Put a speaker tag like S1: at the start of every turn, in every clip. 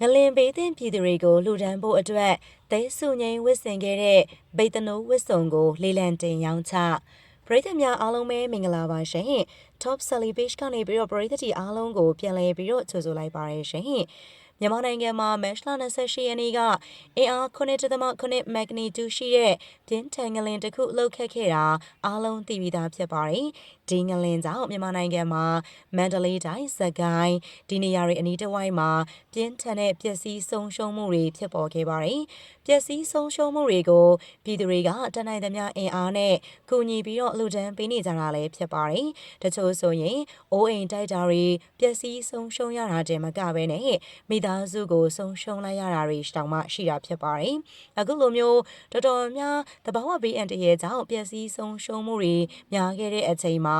S1: ငလင်ဘေးသင့်ပြည်သူတွေကိုလှူဒန်းဖို့အတွက်ဒိတ်စုငိမ့်ဝစ်ဆင်ခဲ့တဲ့ဗိတ်တနိုးဝစ်စုံကိုလေလံတင်ရောင်းချပရိသတ်များအားလုံးပဲမင်္ဂလာပါရှင် Top Selly Page ကနေပြီးတော့ပရိသတ်တီအားလုံးကိုပြန်လည်ပြီးတော့ကြိုဆိုလိုက်ပါရရှင် မြန်မာနိုင်ငံမှာမတ်လ28ရက်နေ့ကအင်အား9.9မက်ဂနီတူရှိတဲ့ပြင်းထန်ငလင်တစ်ခုလှုပ်ခတ်ခဲ့တာအားလုံးသိပြီးသားဖြစ်ပါတယ်။ဒီငလင်ကြောင့်မြန်မာနိုင်ငံမှာမန္တလေးတိုင်းစကိုင်းဒီနေရာတွေအနီးတစ်ဝိုက်မှာပြင်းထန်တဲ့ပျက်စီးဆုံးရှုံးမှုတွေဖြစ်ပေါ်ခဲ့ပါတယ်။ပျက်စီးဆုံးရှုံးမှုတွေကိုပြည်သူတွေကတနိုင်သမျှအင်အားနဲ့ကူညီပြီးတော့လူဒန်းပေးနေကြတာလည်းဖြစ်ပါတယ်။တချို့ဆိုရင်အိုးအိမ်တိုက်တာတွေပျက်စီးဆုံးရှုံးရတာတည်းမကဘဲနဲ့မိသားစုကိုဆုံးရှုံးလိုက်ရတာတွေတောင်မှရှိတာဖြစ်ပါတယ်။အခုလိုမျိုးတော်တော်များတဘာဝဘေးအန္တရာယ်ကြောင့်ပျက်စီးဆုံးရှုံးမှုတွေများခဲ့တဲ့အချိန်မှာ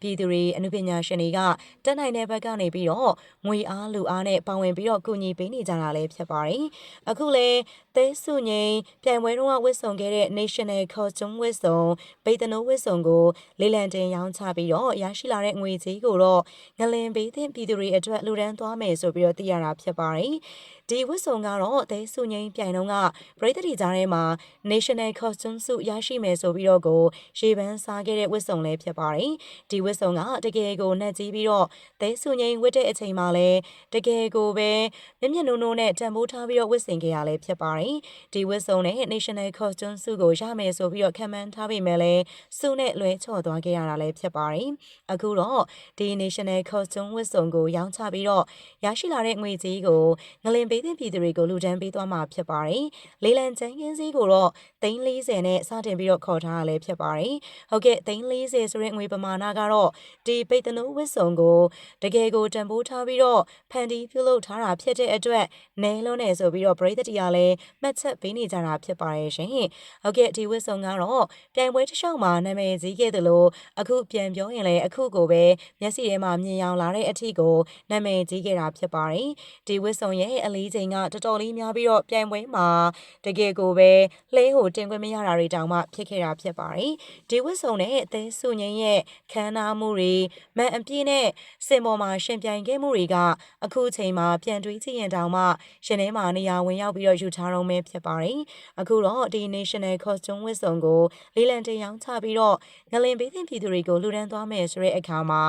S1: ပြည်သူတွေအမှုပညာရှင်တွေကတက်နိုင်တဲ့ဘက်ကနေပြီးတော့ငွေအားလူအားနဲ့ပါဝင်ပြီးတော့ကူညီပေးနေကြတာလည်းဖြစ်ပါတယ်။အခုလေသဲစုငိန်ပြိုင်ပွဲတော့ဝစ်ဆုံခဲ့တဲ့ National Costume ဝစ်ဆုံဗိတ်တနိုးဝစ်ဆုံကိုလေလံတင်ရောင်းချပြီးတော့ရရှိလာတဲ့ငွေကြေးကိုတော့ငလင်ဘေးသင့်ပြည်သူတွေအတွက်လူဒန်းသွားမယ်ဆိုပြီးတော့သိရတာဖြစ်ပါတယ်။ဒီဝတ်စုံကတော့အသေးစုငိမ့်ပြိုင်တော့ကပရိသတ်တီကြားထဲမှာ National Costume စုရရှိမယ်ဆိုပြီးတော့ကိုရေပန်းစားခဲ့တဲ့ဝတ်စုံလည်းဖြစ်ပါတယ်။ဒီဝတ်စုံကတကယ်ကိုနှက်ကြီးပြီးတော့သေးစုငိမ့်ဝတ်တဲ့အချိန်မှာလည်းတကယ်ကိုပဲမျက်မျက်နှုံနှုံနဲ့တံမိုးထားပြီးတော့ဝတ်ဆင်ခဲ့ရလည်းဖြစ်ပါတယ်။ဒီဝတ်စုံနဲ့ National Costume စုကိုရမယ်ဆိုပြီးတော့ခံမှန်းထားပေမဲ့လည်းစုနဲ့လွဲချော်သွားခဲ့ရတာလည်းဖြစ်ပါတယ်။အခုတော့ဒီ National Costume ဝတ်စုံကိုရောင်းချပြီးတော့ရရှိလာတဲ့ငွေကြေးကိုငလင်ပေးသင့်ပြည်သူတွေကိုလူဒန်းပေးသွားမှာဖြစ်ပါတယ်။လေလံချန်ကင်းစည်းကိုတော့340နဲ့စတင်ပြီးတော့ခေါ်ထားရလဲဖြစ်ပါတယ်။ဟုတ်ကဲ့340ဆိုတဲ့ငွေပမာဏကတော့ဒီပိတ်တနိုးဝစ်စုံကိုတကယ်ကိုတန်ဖိုးထားပြီးတော့ဖန်တီးပြုလုပ်ထားတာဖြစ်တဲ့အတွက်နဲလုံးနဲ့ဆိုပြီးတော့ပရိသတ်တရားလဲမှတ်ချက်ပေးနေကြတာဖြစ်ပါတယ်ရှင်။ဟုတ်ကဲ့ဒီဝစ်စုံကတော့ပြိုင်ပွဲတစ်လျှောက်မှာနာမည်ကြီးခဲ့သလိုအခုပြန်ပြောရင်လည်းအခုကိုပဲမျက်စိထဲမှာမြင်အောင်လာတဲ့အထီကိုနာမည်ကြီးခဲ့တာဖြစ်ပါတယ်။ဒီဝစ်စုံရဲ့အလေးချိန်ကတော်တော်လေးများပြီးတော့ပြိုင်ပွဲမှာတကယ်ကိုပဲလှဲကိုတင်ခွင့်မရတာတွေတောင်မှဖြစ်ခဲ့တာဖြစ်ပါတယ်။ဒီဝစ်စုံနဲ့အသေးစုငင်းရဲ့ခန်းနာမှုတွေမန်အပြည့်နဲ့စင်ပေါ်မှာရှင်ပြိုင်ခဲ့မှုတွေကအခုချိန်မှာပြန်တွေးကြည့်ရင်တောင်မှရှင်ထဲမှာနေရာဝင်ရောက်ပြီးတော့ယူထားတော့မဲဖြစ်ပါတယ်။အခုတော့ဒီ National Costume ဝစ်စုံကိုလေးလံတင်ရောင်းချပြီးတော့ငလင်ပေးတဲ့ပြည်သူတွေကိုလူဒန်းသွားမယ်ဆိုတဲ့အခါမှာ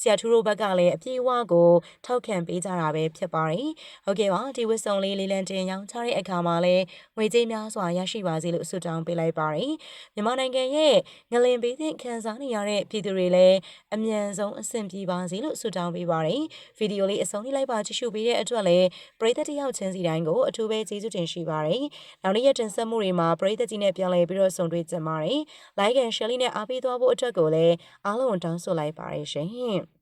S1: ဆီယာထူရိုဘက်ကလည်းအပြေးအဝကိုထောက်ခံပေးကြတာပဲဖြစ်ပါတယ်။ဟုတ်ကဲ့ပါဒီဝစ်စုံလေးလေးလံတင်ရောင်းချတဲ့အခါမှာလည်းငွေကြေးများစွာရရှိပါစေလို့ဆုတောင်းပေးလိုက်ပါတယ်။မြန်မာနိုင်ငံရဲ့ငလင်ပေးတဲ့ခံစားနေရတဲ့ပြည်သူတွေလည်းအမြန်ဆုံးအဆင်ပြေပါစေလို့ဆုတောင်းပေးပါတယ်။ဗီဒီယိုလေးအဆုံးထိလိုက်ပါကြည့်ရှုပေးတဲ့အတွက်လည်းပရိသတ်တယောက်ချင်းစီတိုင်းကိုအထူးပဲကျေးဇူးတင်ရှိပါတယ်။နောက်နေ့ရက်တင်ဆက်မှုတွေမှာပရိသတ်ကြီးနဲ့ပြန်လည်ပြီးတော့ဆုံတွေ့ကြပါမယ်။ Like and Share လေးနဲ့အားပေးသွားဖို့အတွက်ကိုလည်းအားလုံးတောင်းဆိုလိုက်ပါတယ်ရှင်။